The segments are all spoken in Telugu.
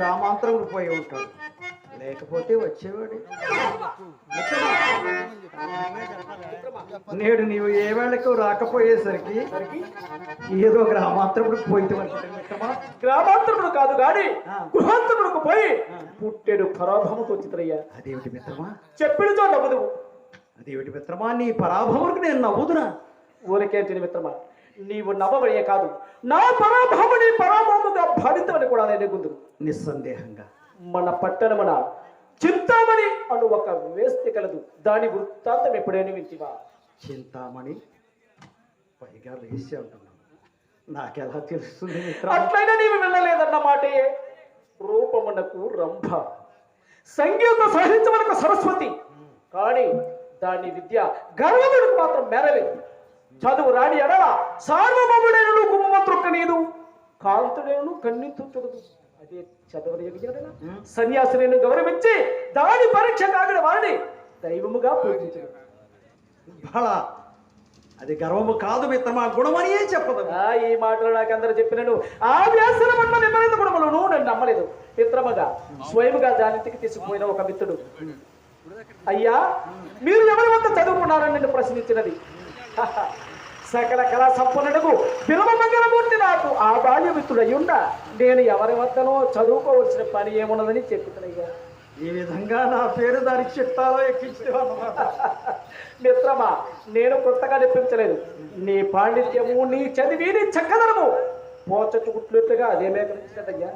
గ్రామాంతరం పోయి ఉంటాడు. లేకపోతే వచ్చేవాడు. నేడు నీవు ఏ వేళకు రాకపోయేసరికి ఏదో గ్రామాంతరముడికి పోయితే మిత్రమా? గ్రామాంతరుడు కాదు గాని ఆ. గృహాంతరుడుకు పోయి పుట్టెడు పరాభముతో చిత్రయ్య అదేమిటి మిత్రమా? చెప్పిన చో నవ్వదు అదేమిటి మిత్రమా? నీ పరాభములకు నేను నవ్వుదునా? ఊరికేంటి మిత్రమా? నీవు నవ్వబడియే కాదు. నా పరాభముని పరాభముగా భావితమని కూడా నేను గుందు నిస్సందేహంగా. మన పట్టణమున చింతామణి అను ఒక వేస్తి కలదు. దాని వృత్తాంతం ఎప్పుడైనా వింటివా? చింతామణి పైగా వేసి అంటున్నాను నాకెలా తెలుస్తుంది అట్లయినా నీవు వెళ్ళలేదన్న మాటే రూపమునకు రంభ. సంగీత సాహిత్యమునకు సరస్వతి. కానీ దాని విద్య గర్వమునకు మాత్రం మేరలేదు. చదువు రాని ఎడల సార్వభౌముడైన గుమ్మత్రొక్క నీదు కాంతుడేను కన్నెత్తుతుడదు అదే చదవని ఎడల సన్యాసులను గౌరవించి దాని పరీక్ష కాగిన వారిని దైవముగా పూజించడు అది గర్వము కాదు మిత్రమా? గుణమనియే చెప్పదు? ఈ మాటలు నాకందరూ చెప్పినను. ఆ వ్యాసన పట్ల విపరీత గుణములను నన్ను నమ్మలేదు. మిత్రముగా స్వయముగా దానికి తీసుకుపోయిన ఒక మిత్రుడు. అయ్యా మీరు ఎవరి వద్ద చదువుకున్నారని నిన్ను ప్రశ్నించినది. సకల కళా సంపన్నుడుకు బిలవమంగళమూర్తి నాకు. ఆ బాల్య మిత్రుడు అయ్యుండా నేను ఎవరి వద్దనో చదువుకోవలసిన పని ఏమున్నదని చెప్పుతున్నాయ్యా. ఈ విధంగా నా పేరు దానికి చిట్టాలో ఎక్కించే అన్నమాట. మిత్రమా నేను కొత్తగా నిప్పించలేదు నీ పాండిత్యము నీ చదివి నీ చక్కదనము పోచచుకుట్లుగా అదే మేకరించినదయ్యా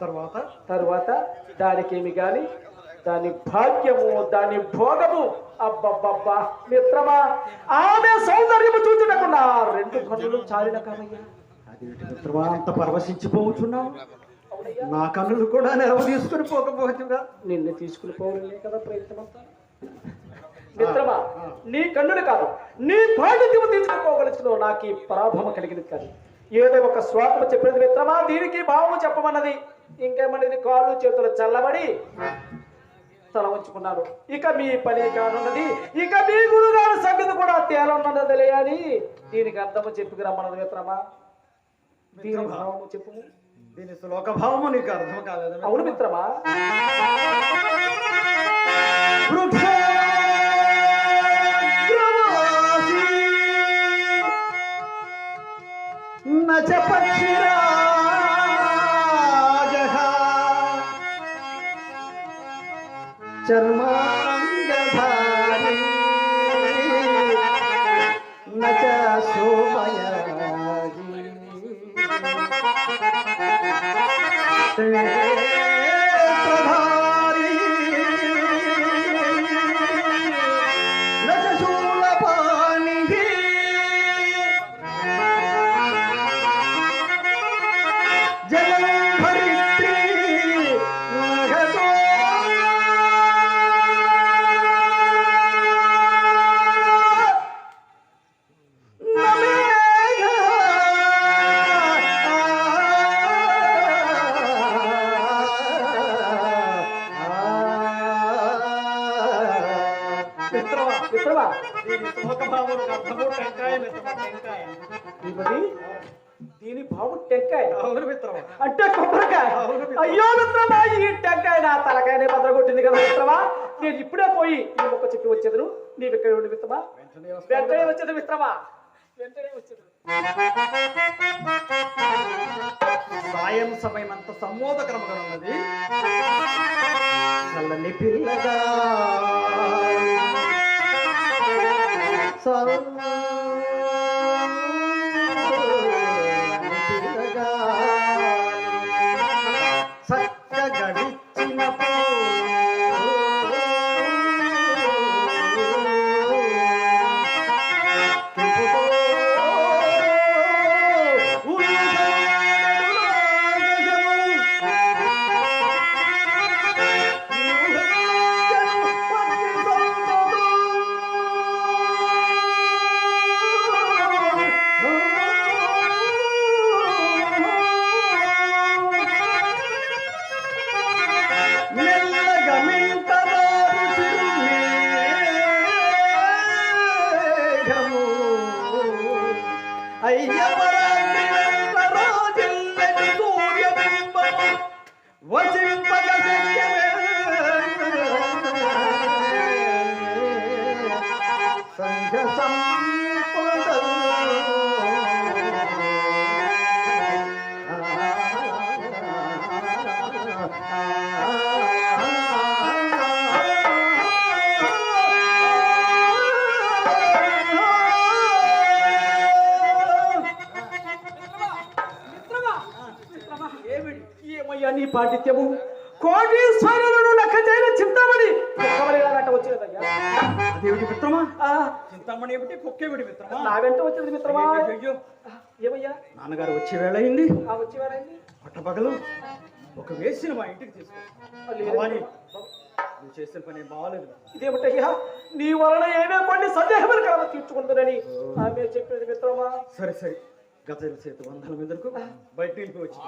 తర్వాత? తరువాత దానికేమి గాని దాని భాగ్యము దాని భోగము. అబ్బబ్బబ్బా మిత్రమా చూచుటకు నా రెండు కన్నులు చాలిన కామయ్యా మిత్రమా అంత పరవశించిపోవచ్చున్నావు? నా కన్నులు కూడా నెలవు తీసుకుని పోకపోవచ్చుగా. నిన్ను తీసుకుని పోవలే కదా ప్రయత్నమంతా మిత్రమా నీ కన్నులు కాదు నీ పాండిత్యము తీసుకుపోగలుగుతున్నావు నాకు ఈ పరాభవం కలిగింది కాదు. ఏదో ఒక శ్వాసము చెప్పినది మిత్రమా దీనికి భావము చెప్పమన్నది. ఇంకేమన్నది? కాళ్ళు చేతులు చల్లబడి తల ఉంచుకున్నాను ఇక మీ పని కానున్నది. ఇక మీ గురుగారు అని దీనికి అర్థము చెప్పుకు రమ్మన్నది మిత్రమా? దీని భావము చెప్పు. దీని శ్లోక భావము నీకు అర్థం కాలేదు అవును మిత్రమా? పక్షిరాజః Thursday. ఇప్పుడే పోయి ఈ మొక్క చెప్పి వచ్చేదను. నీవు ఇక్కడ ఉండి మిత్రమా? వెంటనే వచ్చేది మిత్రమా? వెంటనే వచ్చేది. సాయం సమయం అంత సమ్మోదకరముగా ఉన్నది. చల్లని పిల్లగా. పాండిత్యము కోటీశ్వరులను లెక్క చేయని చింతామణి. వచ్చినదయ్యా అదేమిటి మిత్రమా? చింతామణి ఏమిటి? కుక్కేమిటి మిత్రమా? నా వెంట వచ్చినది మిత్రమా? అయ్యో ఏమయ్యా? నాన్నగారు వచ్చే వేళ అయింది. ఆ వచ్చేవారైంది పట్టపగలు ఒక వేసిన మా ఇంటికి తీసుకో లేదు. భవాని, నువ్వు చేసిన పని బాగాలేదు ఇదేమిటయ్యా? నీ వలన ఏమే కొన్ని సందేహములు కలవ తీర్చుకుంటుందని ఆమె చెప్పినది మిత్రమా? సరే సరే. గజల చేతి వందల మీదకు బయట నిలిపి వచ్చి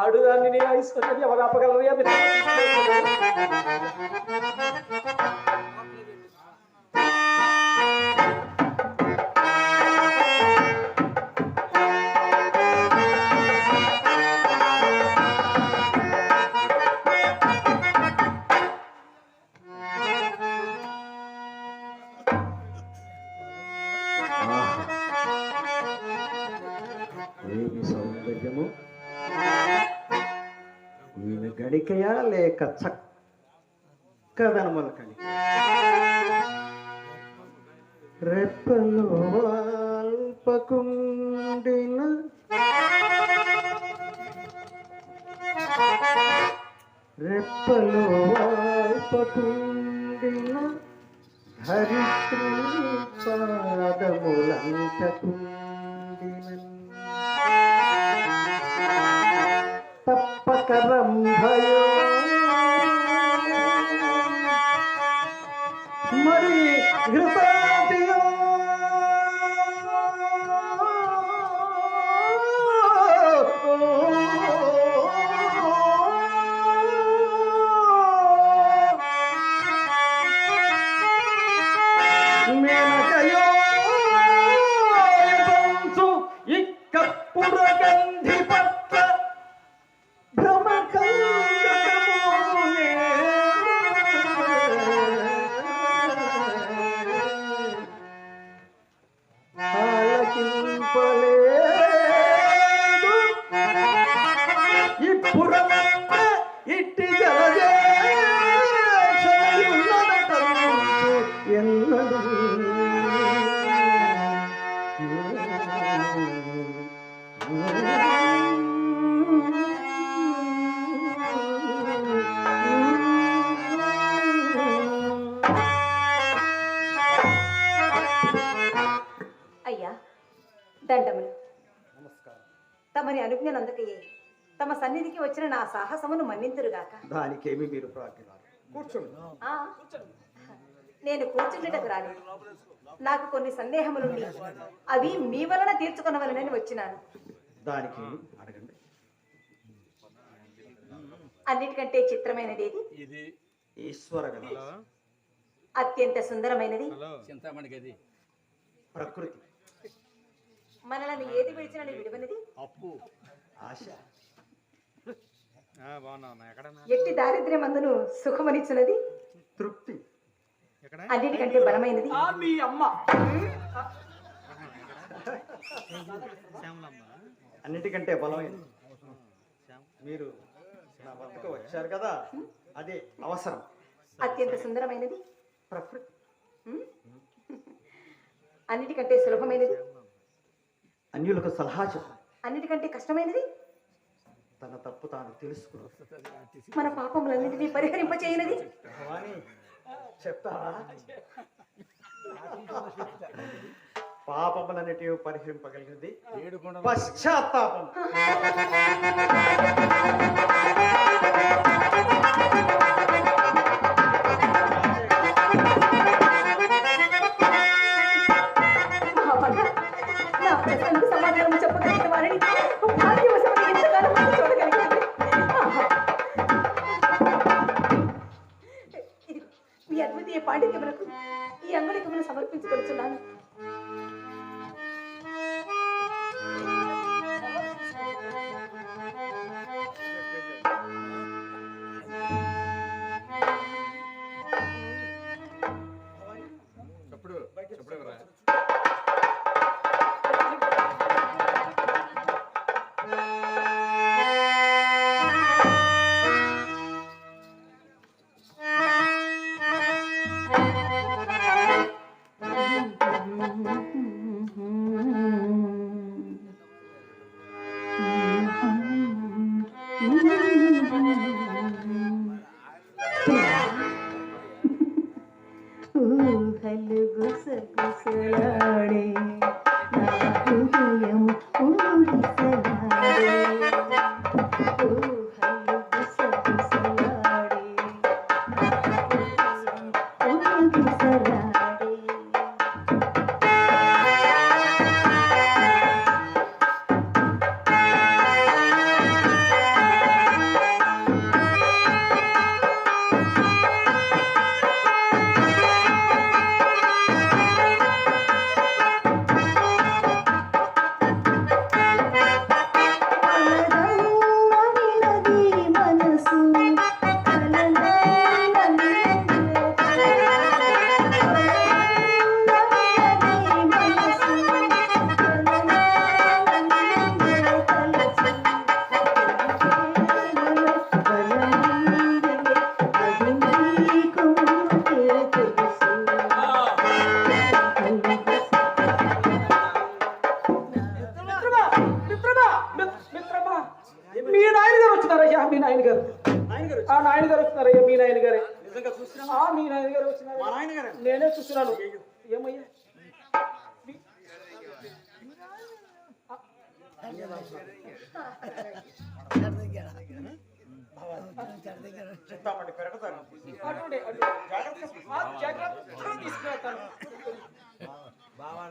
ఆడుదాన్ని నీ ఐశ్వర్యం ఎవరు ఆపగలరయ్యా ఈమె లేక చక్కదనముల కడి. రెప్పలు అల్పకుండిన రెప్పలో అల్పకుండిన హరిత్రి పాదములంటకుండిన తప్పకరం భయ తమరి అనుజ్ఞనందుకయే తమ సన్నిధికి వచ్చిన నా సాహసమును మన్నింతురుగాక. దానికేమి మీరు కూర్చోండి. ఆ, నేను కూర్చుండటకు రాలేదు. నాకు కొన్ని సందేహములుండి అవి మీ వలన తీర్చుకొనవలనని వచ్చినాను. దానికి అడగండి. అన్నిటికంటే చిత్రమైనది ఏది? ఈశ్వర గణ అత్యంత సుందరమైనది. ప్రకృతి. మనలను ఏది విడిచినని విడువనిది అప్పు. ఆశ. బాగున్నా ఎక్కడ ఎట్టి దారిద్ర్యమందును సుఖమనిచ్చినది తృప్తి. ఎక్కడ? అన్నిటికంటే బలమైనది. ఆ మీ అమ్మ. శ్యామలమ్మ. అన్నిటికంటే బలమైనది. మీరు నా వద్దకు వచ్చారు కదా అది అవసరం. అత్యంత సుందరమైనది. ప్రకృతి? అన్నిటికంటే సులభమైనది. అన్యులకు సలహా చెప్పు. అన్నిటికంటే కష్టమైనది? తన తప్పు తాను తెలుసుకుని మన పాపములన్నింటినీ పరిహరింపచేయనది? భవాని చెప్తావా? పాపములన్నిటి పరిహరింపగలిగింది పశ్చాత్తాపం. మహాపన్న, నా ప్రశ్నలకు సమాధానం చెప్పగలిగిన వారిని నేనే ఏమయ్యా చెప్తామండి అటువంటి జాగ్రత్తగా తీసుకువెళ్తాను. బావా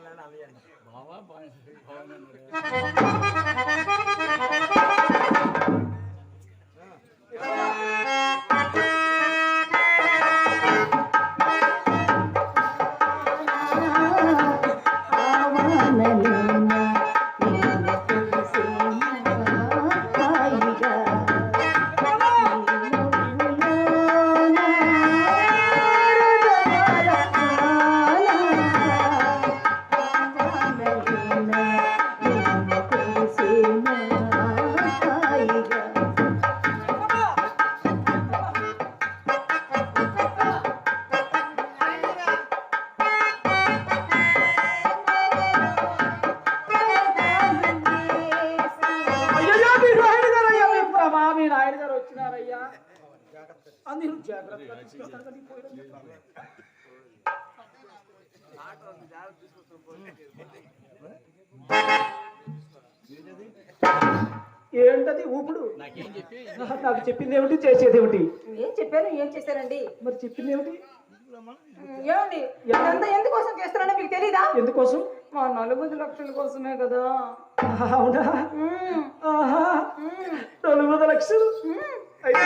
ఏంటది ఊపుడు? నాకేం చెప్పి నాకు చెప్పింది ఏమిటి? చేసేది ఏమిటి? ఏం చెప్పారు ఏం చేశారండి? మరి చెప్పింది ఏమిటి? ఏమండి? ఇదంతా ఎందుకోసం చేస్తున్నారో మీకు తెలీదా? ఎందుకోసం? మా నలుగురు లక్షల కోసమే కదా. అవునా. నలుగురు లక్షలు. అయితే